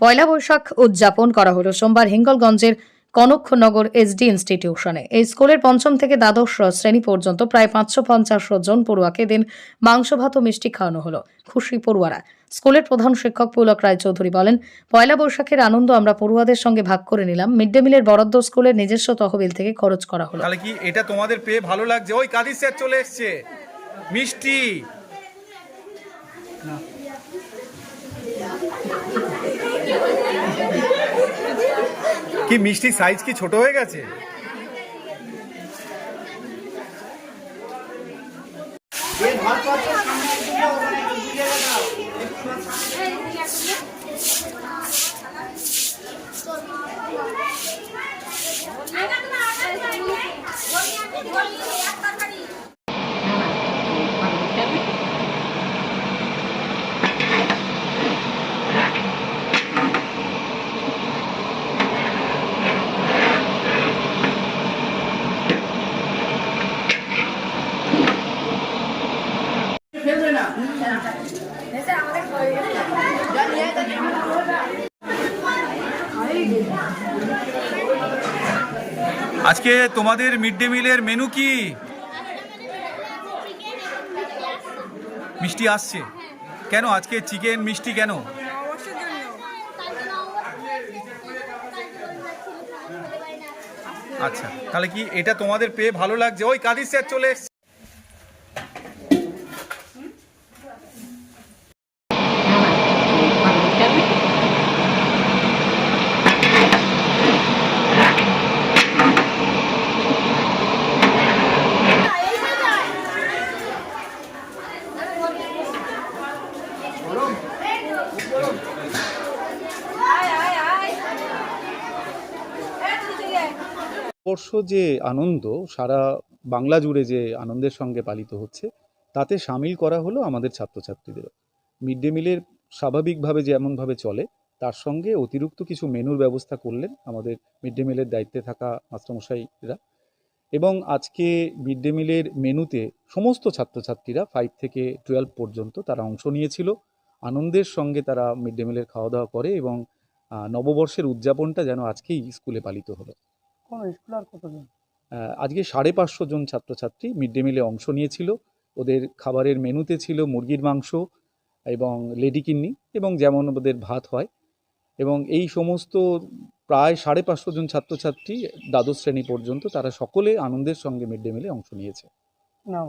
পয়লা বৈশাখ উদযাপন করা হলো। সোমবার হিঙ্গলগঞ্জের কনকনগর এসডি ইনস্টিটিউশনে। এই স্কুলের পঞ্চম থেকে দ্বাদশ শ্রেণি পর্যন্ত প্রায় পাঁচশো পঞ্চাশ জন পড়ুয়াকে দিন মাংস ভাত ও মিষ্টি খাওয়ানো হলো। খুশি পড়ুয়ারা। স্কুলের প্রধান শিক্ষক পুলক রায়চৌধুরী বলেন পয়লা বৈশাখের আনন্দ আমরা পড়ুয়াদের সঙ্গে ভাগ করে নিলাম। মিড ডে মিলের বরাদ্দ স্কুলের নিজস্ব তহবিল থেকে খরচ করা হলো। তাহলে কি এটা তোমাদের পেয়ে ভালো লাগছে? ওই কাদির স্যার চলে এসছে। মিষ্টি। কি মিষ্টি সাইজ কি ছোট হয়ে গেছে? আজকে তোমাদের মিড ডে মিলের মেনু কি? মিষ্টি আসছে। কেন? আজকে চিকেন মিষ্টি কেন? আচ্ছা তাহলে কি এটা তোমাদের পেয়ে ভালো লাগছে? ওই কাদির স্যার চলে এসছে বর্ষ যে আনন্দ, সারা বাংলা জুড়ে যে আনন্দের সঙ্গে পালিত হচ্ছে, তাতে সামিল করা হলো আমাদের ছাত্রছাত্রীদেরও। মিড ডে মিলের স্বাভাবিকভাবে যেমনভাবে চলে, তার সঙ্গে অতিরিক্ত কিছু মেনুর ব্যবস্থা করলেন আমাদের মিড ডে মিলের দায়িত্বে থাকা মাস্টারমশাইরা। এবং আজকে মিড ডে মিলের মেনুতে সমস্ত ছাত্রছাত্রীরা ফাইভ থেকে টুয়েলভ পর্যন্ত তারা অংশ নিয়েছিল। আনন্দের সঙ্গে তারা মিড ডে মিলের খাওয়া দাওয়া করে এবং নববর্ষের উদযাপনটা যেন আজকেই স্কুলে পালিত হলো। কোন স্কুল আর কতজন? আজকে সাড়ে পাঁচশো জন ছাত্রছাত্রী মিড ডে মিলে অংশ নিয়েছিল। ওদের খাবারের মেনুতে ছিল মুরগির মাংস এবং লেডি কিন্নি এবং যেমন ওদের ভাত হয়। এবং এই সমস্ত প্রায় সাড়ে পাঁচশো জন ছাত্রছাত্রী দ্বাদশ শ্রেণি পর্যন্ত তারা সকলে আনন্দের সঙ্গে মিড ডে মিলে অংশ নিয়েছে। নাও।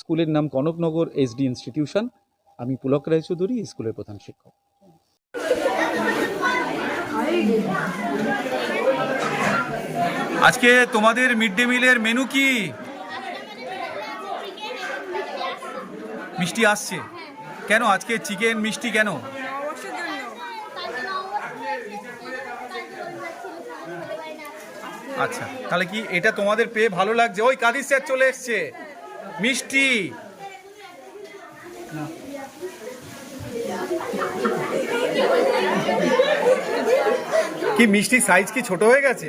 স্কুলের নাম কনকনগর এসডি ইনস্টিটিউশন আমি পুলক রায়চৌধুরী স্কুলের প্রধান শিক্ষক। আজকে তোমাদের মিড ডে মিলের মেনু কি? মিষ্টি আসছে। কেন? আজকে চিকেন মিষ্টি কেন? আচ্ছা তাহলে কি এটা তোমাদের পেয়ে ভালো লাগছে? ওই কাদির স্যার চলে এসছে। মিষ্টি। কি মিষ্টি সাইজ কি ছোট হয়ে গেছে?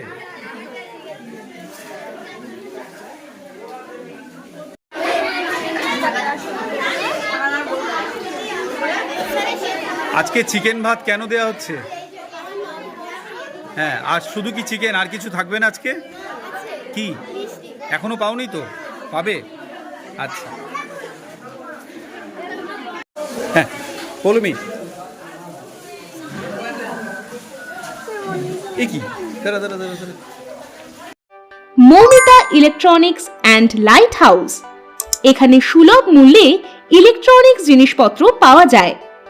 আজকে চিকেন ভাত কেন দেওয়া হচ্ছে? হ্যাঁ আর শুধু কি চিকেন? আর কিছু থাকবে না আজকে? কি? এখনও পাওনি তো? পাবে? আচ্ছা। হ্যাঁ বলুমি এ কি? Moumita electronics and light house এখানে সুলভ মূল্যে ইলেকট্রনিক্স জিনিসপত্র পাওয়া যায়।